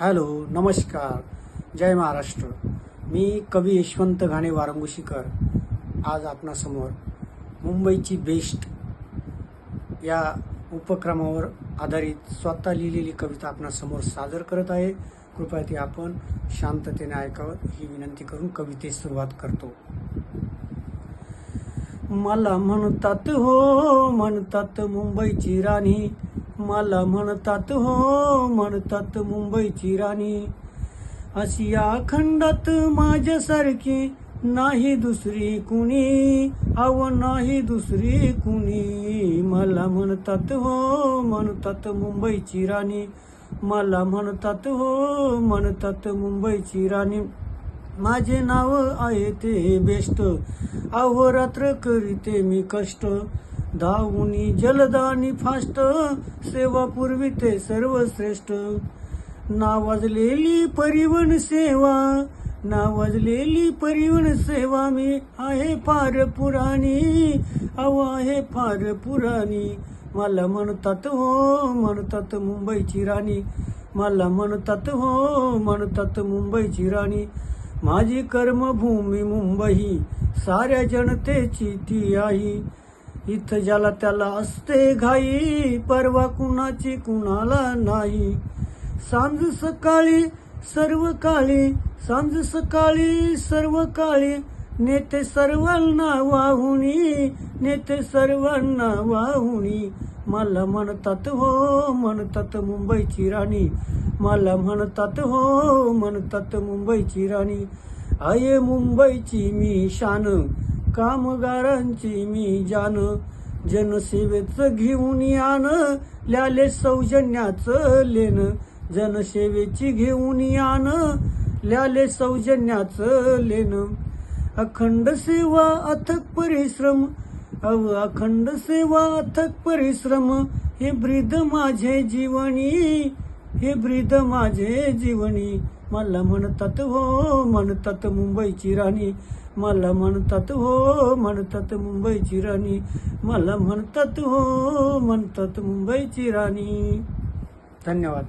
Hello नमस्कार. जय महाराष्ट्र. मी कवी यशवंत घाणे वारंगुशीकर. आज आपणासमोर मुंबईची बेस्ट या उपक्रमावर आधारित स्वतः लिहिलेली कविता आपणासमोर सादर करत आहे. कृपया ती आपण शांततेने ऐकावं ही विनंती करून कवितेस सुरुवात करतो. मला म्हणतात हो म्हणतात मुंबईची राणी मला म्हणतात हो म्हणतात मुंबईची राणी. अशी या खंडात माझ्यासारखी नाही दुसरी कुणी. अव नाही दुसरी कुणी. मला म्हणतात हो म्हणतात मुंबईची राणी. मला म्हणतात हो म्हणतात मुंबईची राणी. माझे नाव आहे ते बेस्ट. अहोरात्र करीते मी कष्ट. धावुनी जलदानी फास्ट सेवा पुरविते सर्वश्रेष्ठ. नावाजलेली परिवहन सेवा नावाजलेली परिवहन सेवा मी आहे फार पुराणी अव आहे फार पुराणी. मला म्हणतात हो म्हणतात मुंबईची राणी. मला म्हणतात हो म्हणतात मुंबईची राणी. माझी कर्मभूमी मुंबई साऱ्या जनतेची ती आई इथं ज्याला त्याला असते घाई परवा कुणाची कुणाला नाही. सांज सकाळी सर्व काळी सांज सकाळी सर्व काळी नेते सर्वांना वाहुनी नेते सर्वांना वाहुनी. मला म्हणतात हो म्हणतात मुंबईची राणी. मला म्हणतात हो म्हणतात मुंबईची राणी. आये मुंबईची मी शान. कामगारांची मी जान जनसेवेचं घेऊन यान ल्याले सौजन्याचं लेन. जनसेवेची घेऊन यान ल्याले सौजन्याचं लेन. अखंड सेवा अथक परिश्रम. अव अखंड सेवा अथक परिश्रम. हे ब्रीद माझे जीवनी हे ब्रीद माझे जीवनी. मला म्हणतात हो म्हणतात मुंबईची राणी. मला म्हणतात हो म्हणतात मुंबईची राणी. मला म्हणतात हो म्हणतात मुंबईची राणी. धन्यवाद.